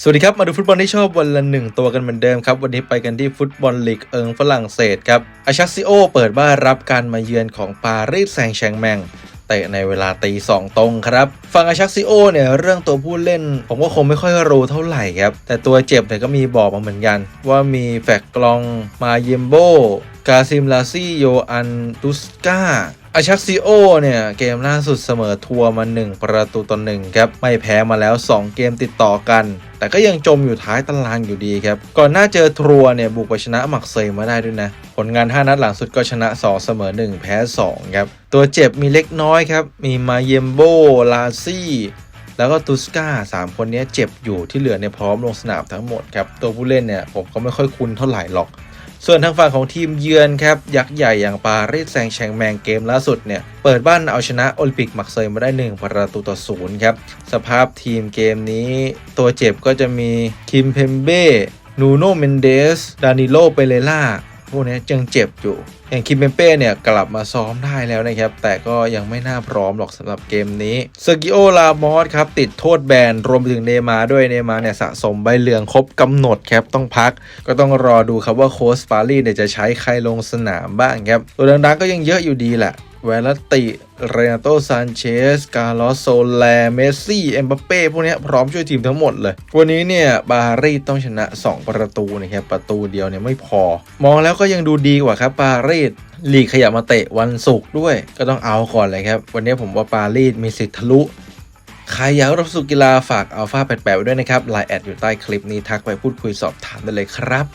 สวัสดีครับ มาดูฟุตบอลที่ชอบวันละหนึ่งตัวกันเหมือนเดิมครับ วันนี้ไปกันที่ฟุตบอลลีกเอิงฝรั่งเศสครับอาชักซิโอเปิดบ้านรับการมาเยือนของปารีสแซงต์แชงแมงเตะในเวลาตีสองตรงครับฝั่งอาชักซิโอเนี่ยเรื่องตัวผู้เล่น ผมก็คงไม่ค่อยรู้เท่าไหร่ครับ แต่ตัวเจ็บเนี่ยก็มีบอกมาเหมือนกัน ว่ามีแฟกกลองมาเยมโบกาซิมลาซี่โยอันตุสกา อาชักซิโอเนี่ย เกมล่าสุดเสมอทัวร์มา 1 ประตูต่อหนึ่งครับ ไม่แพ้มาแล้ว 2 เกมติดต่อกัน แต่ก็ยังจมอยู่ท้ายตารางอยู่ดีครับ ก่อนหน้าเจอทัวร์เนี่ยบุกไปชนะมักเซยมาได้ด้วยนะ ผลงาน 5 นัดหลังสุดก็ชนะ 2 เสมอ 1 แพ้ 2 ครับ ตัวเจ็บมีเล็กน้อยครับ มีมาเยมโบ ลาซี่แล้วก็ตุสกาสามคนนี้เจ็บอยู่ที่เหลือเนี่ยพร้อมลงสนามทั้งหมดครับ ตัวผู้เล่นเนี่ยผมก็ไม่ค่อยคุ้นเท่าไหร่หรอก ส่วนทางฝั่งของทีมเยือนครับยักษ์ใหญ่อย่างปารีสแซงต์แชงแมงเกมล่าสุดเนี่ยเปิดบ้านเอาชนะโอลิมปิกมักเซยมาได้ 1 ประตูต่อศูนย์ครับสภาพทีมเกมนี้ตัวเจ็บก็จะมีคิมเพมเบ้นูโนเมนเดส ดานิโลเปเรล่า พวกนี้ยังเจ็บอยู่ อย่างคิมเปเป้เนี่ยกลับมาซ้อมได้แล้วนะครับ แต่ก็ยังไม่น่าพร้อมหรอกสำหรับเกมนี้เซอร์กิโอลามอสครับติดโทษแบนรวมไปถึงเนมาร์ด้วยเนมาร์เนี่ยสะสมใบเหลืองครบกำหนดครับต้องพัก ก็ต้องรอดูครับว่าโค้ชปารีเนี่ยจะใช้ใครลงสนามบ้างครับตัวดังๆก็ยังเยอะอยู่ดีแหละ เวลติเรนาโตซานเชส กาลอสโซแลเมสซี่ เอ็มบัปเป้ พวกนี้พร้อมช่วยทีมทั้งหมดเลย วันนี้เนี่ย บารีสต้องชนะ 2 ประตูนะครับ ประตูเดียวเนี่ยไม่พอ มองแล้วก็ยังดูดีกว่าครับปารีสลีกขยับมาเตะวันศุกร์ด้วย ก็ต้องเอาก่อนเลยครับ วันนี้ผมว่าปารีสมีสิทธิ์ทะลุใครอยากรับสุกีฬาฝากอัลฟา88ไว้ด้วยนะครับไลน์แอดอยู่ใต้คลิปนี้ทักไปพูดคุยสอบถามได้เลยครับ